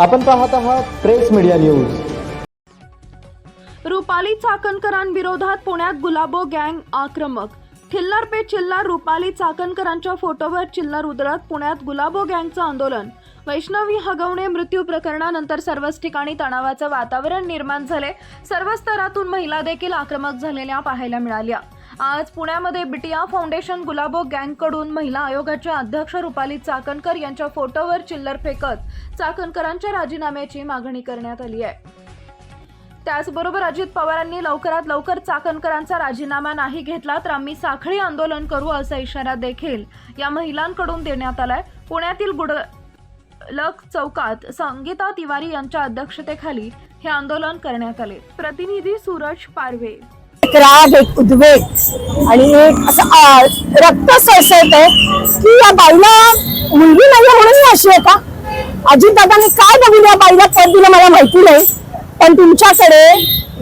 आपण पाहत आहात प्रेस मीडिया न्यूज. रुपाली चाकणकरांविरोधात पुण्यात गुलाबो गँग आक्रमक. थिल्लर पे चिल्लर रुपाली चाकणकरांच्या फोटोवर चिल्लर उधळत पुण्यात गुलाबो गँगचं आंदोलन. वैष्णवी हगवणे मृत्यू प्रकरणानंतर सर्वच ठिकाणी तणावाचं वातावरण निर्माण झाले सर्व स्तरातून महिला देखील आक्रमक झालेल्या पाहायला मिळाल्या. आज पुण्यामध्ये बिटिया फाउंडेशन गुलाबो गँगकडून महिला आयोगाच्या अध्यक्ष रुपाली चाकणकर यांच्या फोटोवर चिल्लर फेकत चाकणकरांच्या राजीनाम्याची मागणी करण्यात आली आहे. त्याचबरोबर अजित पवारांनी लवकरात लवकर चाकणकरांचा राजीनामा नाही घेतला तर आम्ही साखळी आंदोलन करू असा इशारा देखील या महिलांकडून देण्यात आलाय. पुण्यातील गुडलक चौकात संगीता तिवारी यांच्या अध्यक्षतेखाली हे आंदोलन करण्यात आले. प्रतिनिधी सूरज पारवे एक राग एक उद्वेग आणि एक असं रक्त सळसळत आहे की या बाईला मुलगी नाही म्हणून अशी आहे का? अजितदादांनी काय बघून या बाईला पद दिलं मला माहिती नाही. पण तुमच्याकडे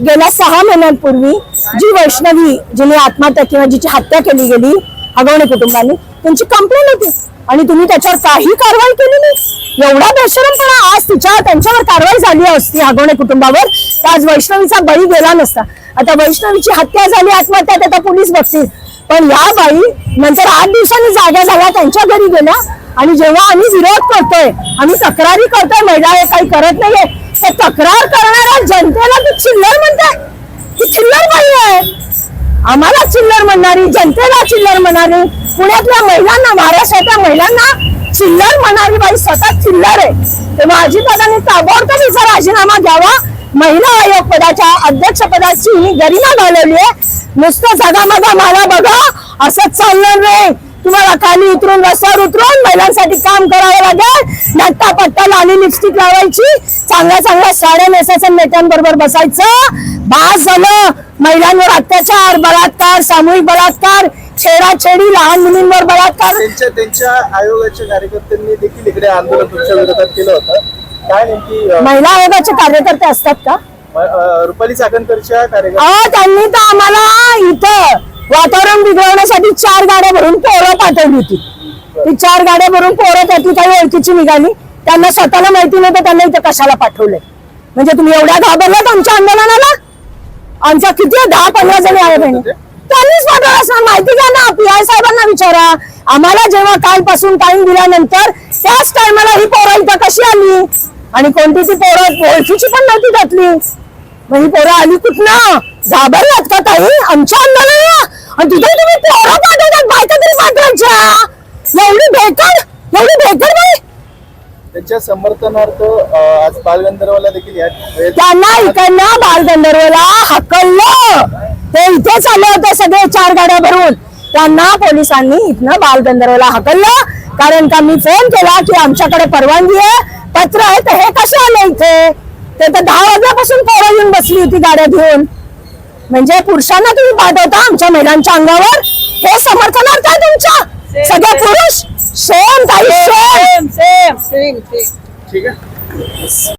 गेल्या सहा महिन्यांपूर्वी जी वैष्णवी जिने आत्महत्या किंवा जिची हत्या केली गेली हगवणे कुटुंबाने त्यांची कंप्लेंट होती. आणि तुम्ही त्याच्यावर काही कारवाई केली नाही. एवढा बेशरमपणा आज तिच्या त्यांच्यावर कारवाई झाली असती आगोणे कुटुंबावर. आज वैष्णवीचा बळी गेला नसता. आता वैष्णवीची हत्या झाली आत्महत्या ते आता पोलीस बघतील. पण या बाई नंतर आठ दिवसांनी जागा झाल्या त्यांच्या घरी गेल्या. आणि जेव्हा आम्ही विरोध करतोय आम्ही तक्रारी करतोय महिला हे काही करत नाहीये तर तक्रार करणारा जनतेला ती चिल्लर म्हणते ती चिल्लर बाई आहे आम्हाला चिल्लर म्हणणारी जनतेला चिल्लर म्हणणारी पुण्यातल्या महिलांना महाराष्ट्रातल्या महिलांना चिल्लर म्हणणारी बाई स्वतः चिल्लर आहे. तेव्हा अजितदादांनी ताबडतोब हिचा राजीनामा घ्यावा महिला आयोग पदाच्या अध्यक्ष पदाची ही गरिमा घालवली आहे. नुसतं जगामगा मला बघा असंच चालणार नाही. तुम्हाला खाली उतरून रस्त्यावर उतरून महिलांसाठी काम करावं लागेल. नट्टा पट्टा लाली लिपस्टिक लावायची. चांगल्या चांगल्या साड्या नेसायचं नेत्यांबरोबर बसायचं. बास झालं. महिलांवर अत्याचार बलात्कार सामूहिक बलात्कार छेडाछेडी लहान मुलींवर बलात्कार. त्यांच्या त्यांच्या आयोगाच्या कार्यकर्त्यांनी देखील इकडे आंदोलन तुमच्या विरोधात केलं होतं. काय नेमकी महिला आयोगाचे कार्यकर्ते असतात का? रुपाली चाकणकरच्या कार्यकर्त्या त्यांनी तर आम्हाला वातावरण बिघडवण्यासाठी चार गाड्या भरून पोरं पाठवली होती. ती चार गाड्या भरून पोरं त्यातली काही ओळखीची निघाली. त्यांना स्वतःला माहिती नव्हतं त्यांना इथे कशाला पाठवलंय. म्हणजे तुम्ही एवढ्या घाबरलात आमच्या आंदोलनाला आमच्या किती दहा पंधरा जणी आहे बहिणी. त्यांनीच पाठवलं असणार. माहिती घ्या ना पी आय साहेबांना विचारा. आम्हाला जेव्हा कालपासून टाइम दिल्यानंतर त्याच टायमाला ही पोरं इथं कशी आली? आणि कोणती ती पोरं ओळखीची पण नव्हती त्यातली? मग ही पोरं आली कुठनं? घाबरलात का ताई? आमच्या आंदोलनाला आणि तिथे तुम्ही पोरं पाठवतात बायका तरी पाठवायच्या एवढी भेकड एवढी भेकड बाई. त्यांच्या समर्थनार्थ अ, आज बालगंधर्वाला देखील या वेळेत- त्यांना इकडनं बालगंधर्वला हकललं. ते इथेच आले होते सगळे चार गाड्या भरून. त्यांना पोलिसांनी इथनं बालगंधर्वला हकललं. कारण का मी फोन केला की आमच्याकडे परवानगी आहे. पत्र आहे तर हे कसे आले इथे? ते तर दहा वाजल्यापासून पोरं येऊन बसली होती गाड्या घेऊन. म्हणजे पुरुषांना तुम्ही पाठवता आमच्या महिलांच्या अंगावर. हे समर्थनार्थ आहे तुमच्या. सगळे पुरुष सेम ताई सेम ठीक आहे.